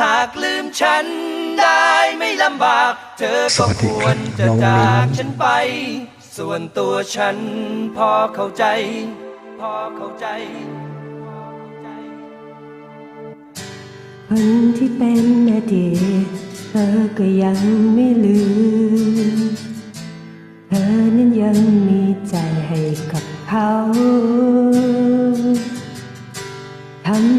หากลืมฉันได้ไม่ลำบาก เธอสก็วัสคดีวครัรบจะน้องจามิ้กนฉันไป ส่วนตัวฉันพอเข้าใจ พอเข้าใจ คนที่เป็นอดีตเธอก็ยังไม่ลืม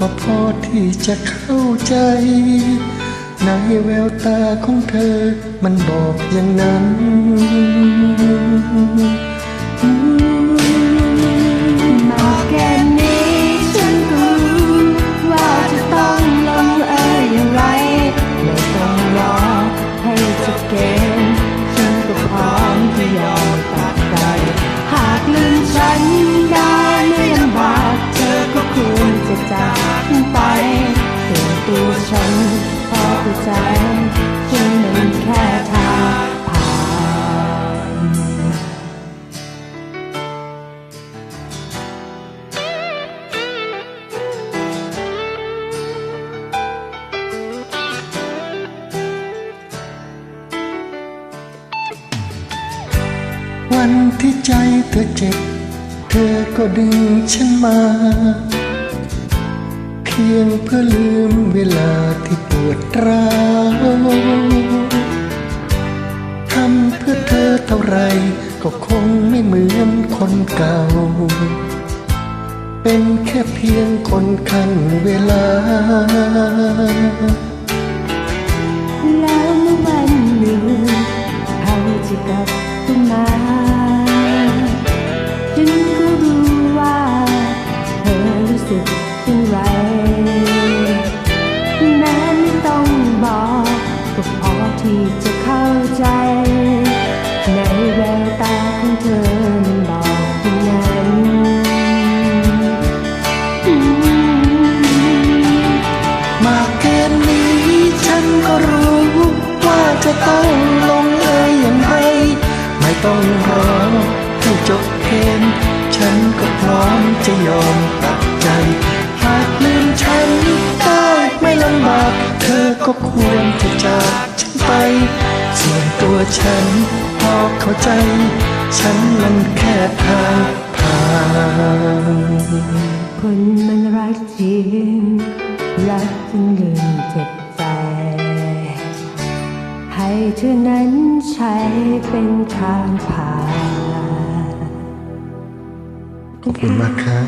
ก็พอที่จะเข้าใจ ในแววตาของเธอมันบอกอย่างนั้น ใจฉันมันแค่ทางผ่านวันที่ใจเธอเจ็บ เธอก็ดึงฉันมา พียงเพื่อลืมเวลาที่ปวดร้าวทำเพื่อเธอเท่าไรก็คงไม่เหมือนคนเก่า เป็นแค่เพียงคนขันเวลา แล้วเมื่อ จะต้องลงเอยอย่างไร ไม่ต้องรอให้จบเกมฉันก็พร้อมจะยอมตัดใจ หากลืมฉันได้ไม่ลำบาก เธอก็ควรจะจากฉันไป ส่วนตัวฉันพอเข้าใจ ฉันมันแค่ทางผ่าน เธอนั้นใช้เป็นทางผ่านขอบคุณมากครับ